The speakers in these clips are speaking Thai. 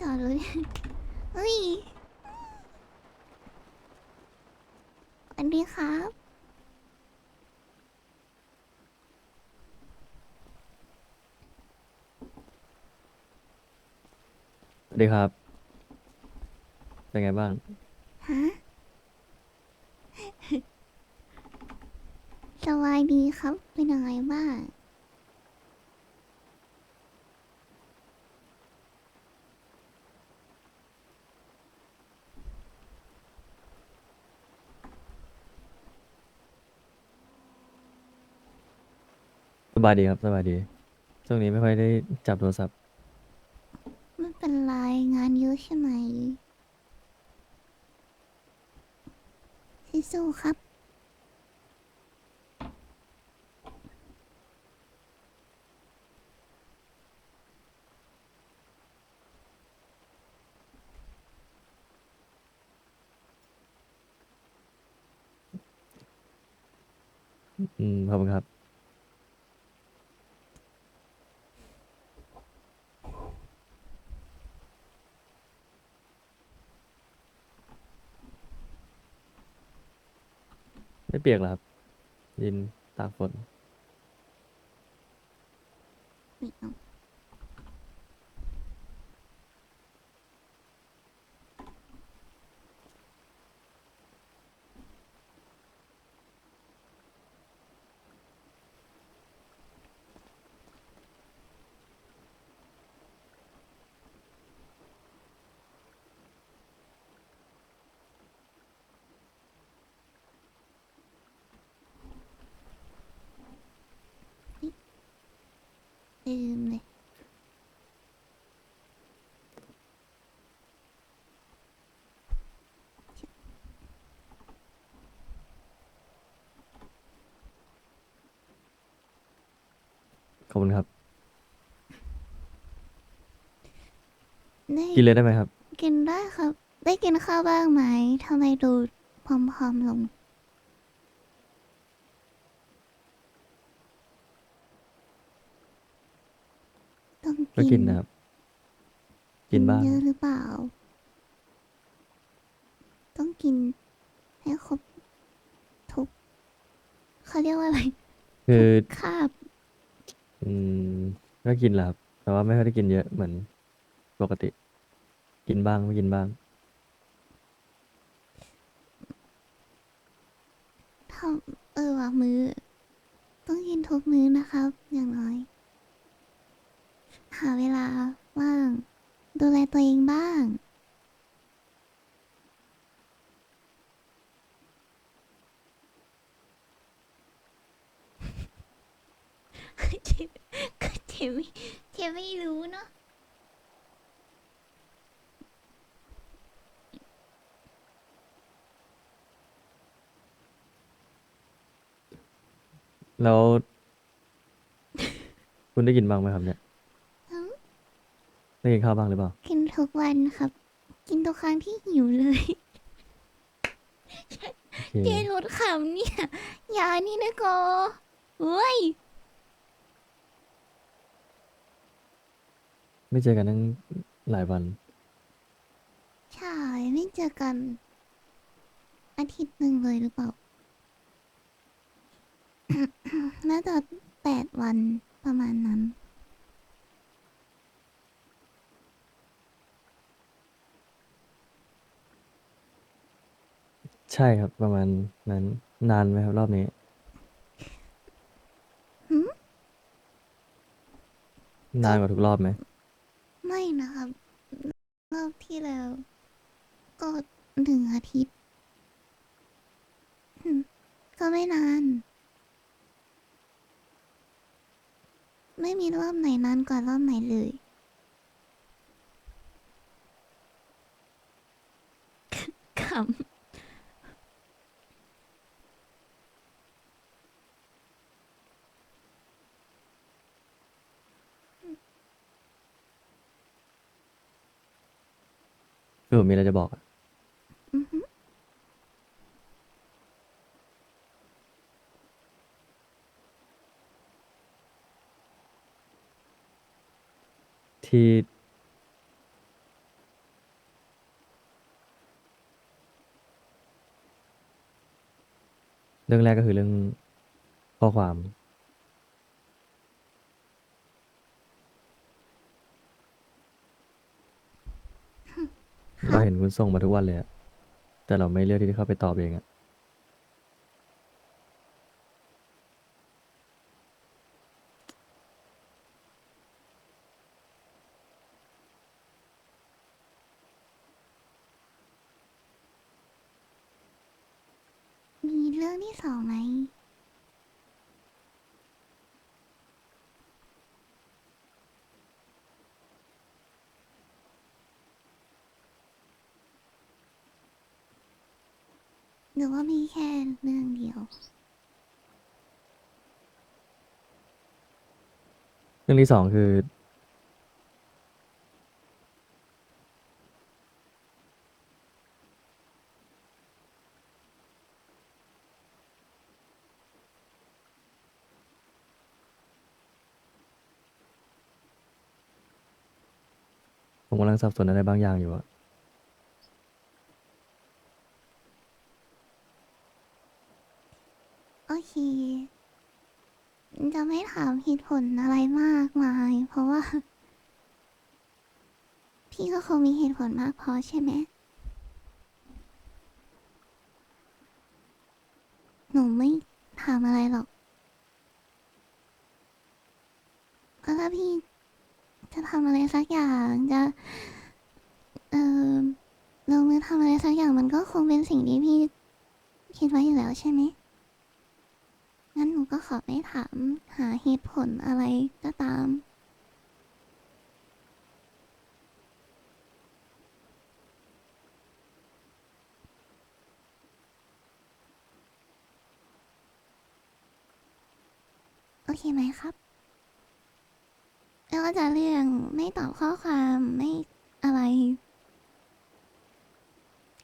จอดเลยเฮ้ยสวัสดีครับ สวัสดีครับ เป็นไงบ้าง ฮะ สบายดีครับ เป็นยังไงบ้าง บายดีครับสบายดี ช่วงนี้ไม่ค่อยได้จับโทรศัพท์ ไม่เป็นไร งานเยอะใช่ไหมสู้ๆครับ อืมขอบคุณครับ ปียกเหรอครับ ดินตากฝน ไม่เอา ลืมเลยขอบคุณครับ ได้กินเลยได้ไหมครับ กินได้ครับ ได้กินข้าวบ้างไหมทำไมดูพร้อมๆลง ต้อง ก็กินนะครับ กินบ้าง เยอะหรือเปล่า ต้องกินให้ครบทุกเขาเรียกว่าอะไรคือ คาบ อืม ก็กินแหละครับ แต่ว่าไม่ค่อยได้กินเยอะเหมือนปกติ กินบ้างไม่กินบ้าง ทำเออว่ะมือต้องกินทุกมื้อนะครับ อย่างน้อย หาเวลาว่าง ดูแลตัวเองบ้างเจมก็เจมไม่เจมไม่รู้เนาะแล้ว คุณได้กินบ้างไหมครับเนี่ยอืม ได้กินข้าวบ้างหรือเปล่า กินทุกวันครับ กินทุกครั้งที่หิวเลย โอเคเจรถขำเนี่ย อย่านี่นะกอเว้ย ไม่เจอกันตั้งหลายวัน ใช่ไม่เจอกัน อาทิตย์หนึ่งเลยหรือเปล่า น่าจะแปดวันประมาณนั้น ใช่ครับ ประมาณนั้น นานไหมครับรอบนี้ หืมนานกว่าทุกรอบไหมไม่นะครับ รอบที่แล้ว ก็หนึ่งอาทิตย์อืมก็ไม่นาน ไม่มีรอบไหนนานกว่ารอบไหนเลย พี่ผมมีอะไรจะบอกอะที่เรื่องแรกก็คือเรื่องข้อความ เราเห็นคุณส่งมาทุกวันเลยอะแต่เราไม่เลือกที่จะเข้าไปตอบเองอะมีเรื่องที่สองไหม หรือว่ามีแค่เรื่องเดียว เรื่องที่สองคือ ผมกำลังสับสนอะไรบางอย่างอยู่อะ โอเค จะไม่ถามเหตุผลอะไรมากมาย เพราะว่า พี่ก็คงมีเหตุผลมากพอใช่ไหม หนูไม่ถามอะไรหรอกเพราะถ้าพี่ จะทำอะไรสักอย่างจะ เอ่อลงมือทำอะไรสักอย่างมันก็คงเป็นสิ่งที่พี่ คิดไว้อยู่แล้วใช่ไหมงั้นหนูก็ขอไม่ถามหาเหตุผลอะไรก็ตาม เคไหมครับ แล้วก็จะเรื่องไม่ตอบข้อความไม่อะไร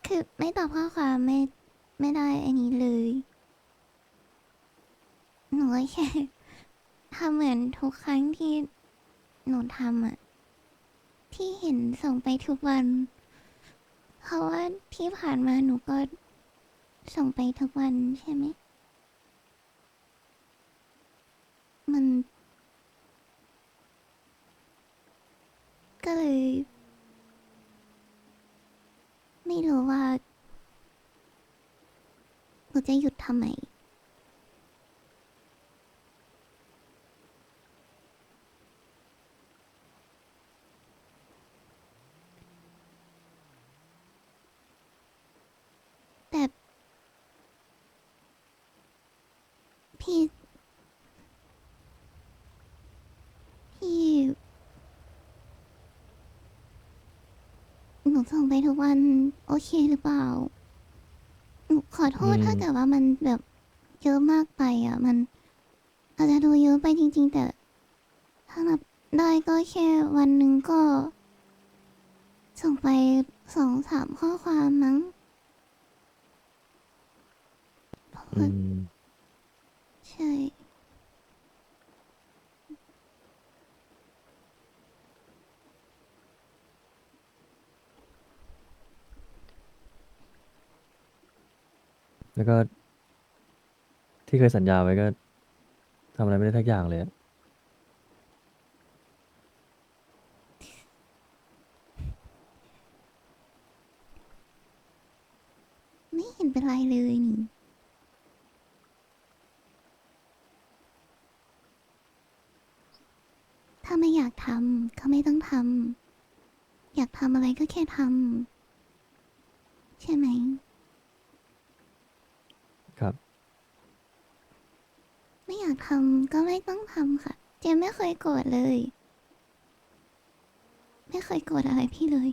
คือไม่ตอบข้อความไม่ไม่ได้อันนี้เลย หนูก็แค่ทำเหมือนทุกครั้งที่หนูทำอะที่เห็นส่งไปทุกวัน เพราะว่าที่ผ่านมาหนูก็ส่งไปทุกวันใช่ไหม มัน ก็เลย ไม่รู้ว่าหนูจะหยุดทำไม แต่พี่ พี่ หนู ส่งไปทุกวัน โอเคหรือเปล่าหนูขอโทษอืม ถ้าเกิดว่ามันแบบเยอะมากไปอะ มันอาจจะดูเยอะไปจริง ๆ แต่ ถ้านับได้ก็แค่วันหนึ่งก็ ส่งไปสองสามข้อความมั้งเพราะอืว่ามใช่ แล้วก็ ที่เคยสัญญาไว้ก็ทำอะไรไม่ได้ทักอย่างเลยอะไม่เห็นเป็นไรเลยนี่ ถ้าไม่อยากทำก็ไม่ต้องทำ อยากทำอะไรก็แค่ทำใช่ไหม ครับ ไม่อยากทำก็ไม่ต้องทำค่ะ เจมไม่เคยโกรธเลย ไม่เคยโกรธอะไรพี่เลย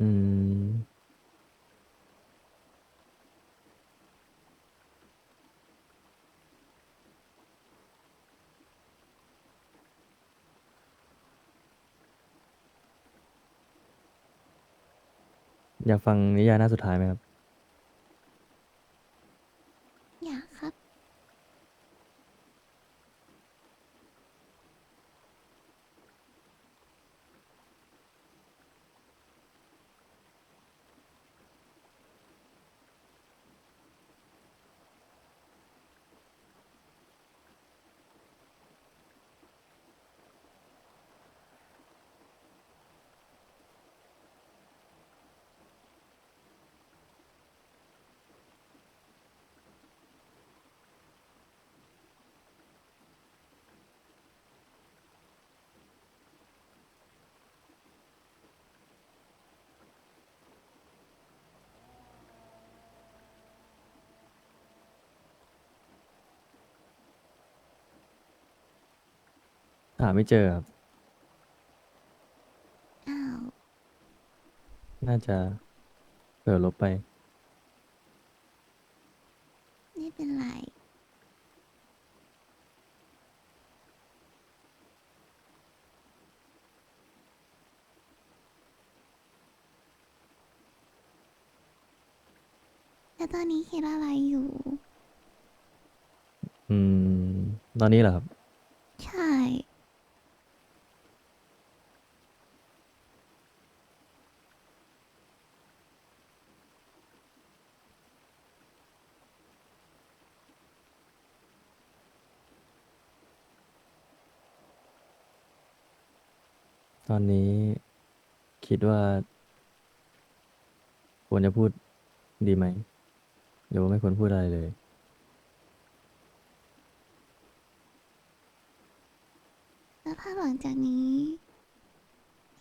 อืม อยากฟังนิยายหน้าสุดท้ายไหมครับ หาไม่เจอครับ อ้าว น่าจะเปิดลบไป ไม่เป็นไร แล้วตอนนี้คิดอะไรอยู่ อืม ตอนนี้เหรอครับ ใช่ ตอนนี้คิดว่า ควรจะพูดดีไหมหรือว่าไม่ควรพูดอะไรเลย แล้วถ้าหลังจากนี้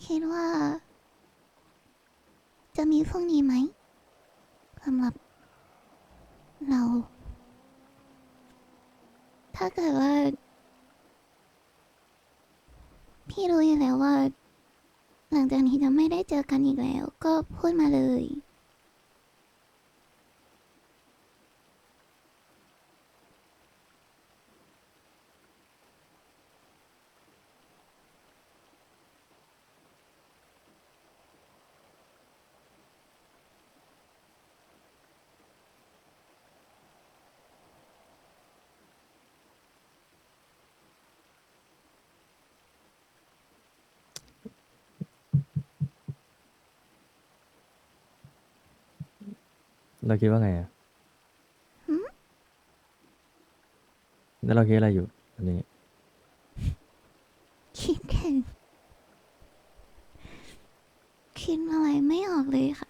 คิดว่า จะมีพรุ่งนี้ไหมสำหรับ เรา ถ้าเกิดว่า พี่รู้อยู่แล้วว่า หลังจากนี้จะไม่ได้เจอกันอีกแล้ว ก็พูดมาเลย เราคิดว่าไงอะหืม แล้วเราคิดอะไรอยู่อันนี้ คิดถึงคิดอะไรไม่ออกเลยค่ะ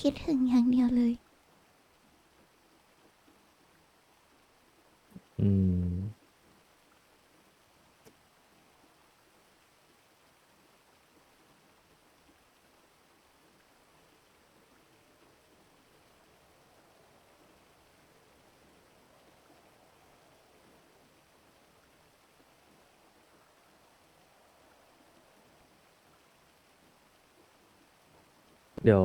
คิดถึงอย่างเดียวเลย เดี๋ยว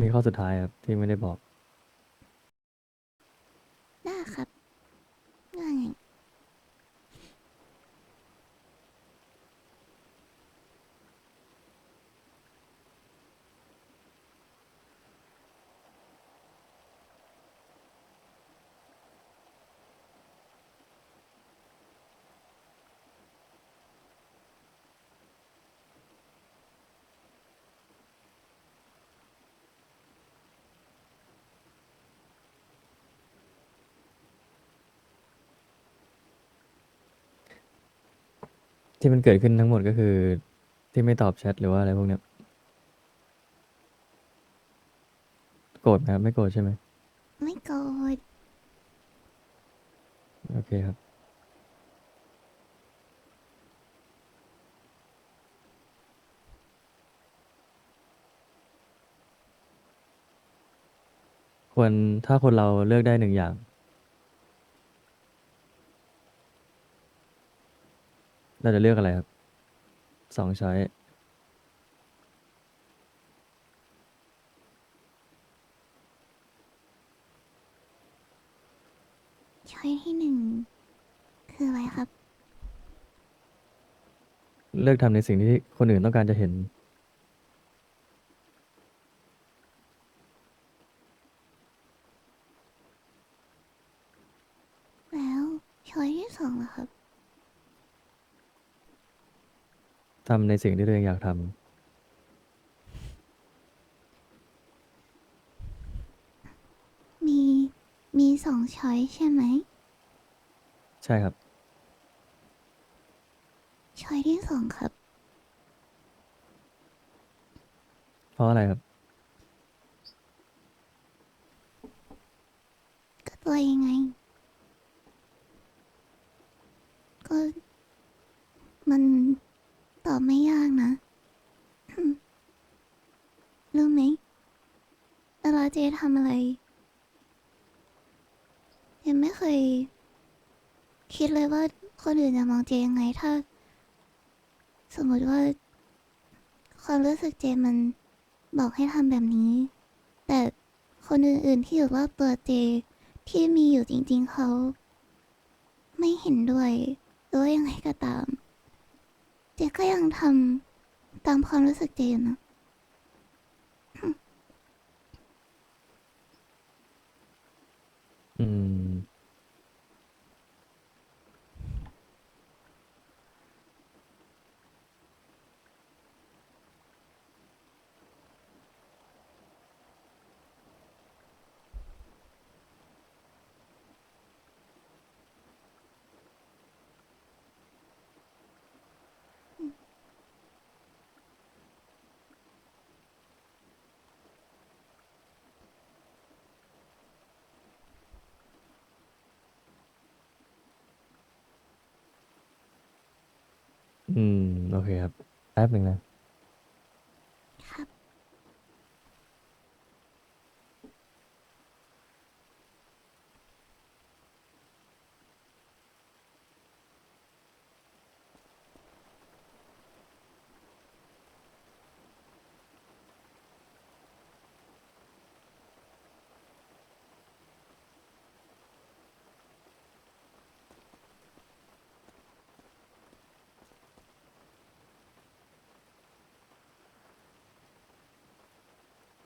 มีข้อสุดท้ายครับที่ไม่ได้บอก ได้ครับง่าย ที่มันเกิดขึ้นทั้งหมดก็คือ ที่ไม่ตอบแชทหรือว่าอะไรพวกเนี้ยโกรธไหมครับไม่โกรธใช่ไหมไม่โกรธโอเคครับ ควรถ้าคนเราเลือกได้หนึ่งอย่าง เราจะเลือกอะไรครับสองช้อยช้อยที่หนึ่งคืออะไรครับ เลือกทำในสิ่งที่คนอื่นต้องการจะเห็น ทำในสิ่งที่ตัวเองอยากทำมีมีสองช้อยใช่ไหมใช่ครับ ช้อยที่สองครับ เพราะอะไรครับ ก็ตัวยังไง ก็ มัน ตอบไม่ยากนะ รู้ไหมเวลาเจทำอะไรเจไม่เคย คิดเลยว่าคนอื่นจะมองเจยังไงถ้า สมมติว่า ความรู้สึกเจมันบอกให้ทำแบบนี้ แต่คนอื่นๆที่อยู่รอบตัวเจที่มีอยู่จริงๆเขา ไม่เห็นด้วยหรือว่ายังไงก็ตาม เจก็ยังทำตามความรู้สึกเจอยู่นะอืม อืม โอเคครับ แป๊บหนึ่งนะ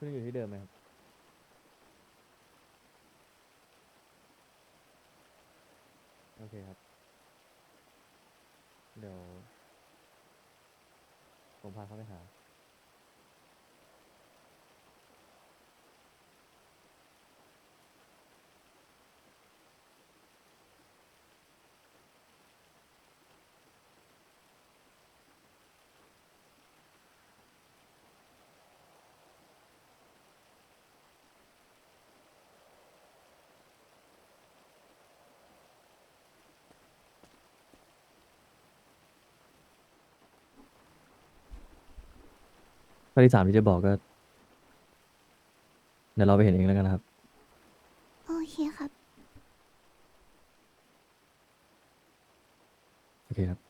ึ้นอยู่ที่เดิมไหมครับ โอเคครับ เดี๋ยว ผมพาเขาไปหา ข้อที่สามที่จะบอกก็เดี๋ยวเราไปเห็นเองแล้วกันนะครับ โอเคครับ โอเคครับ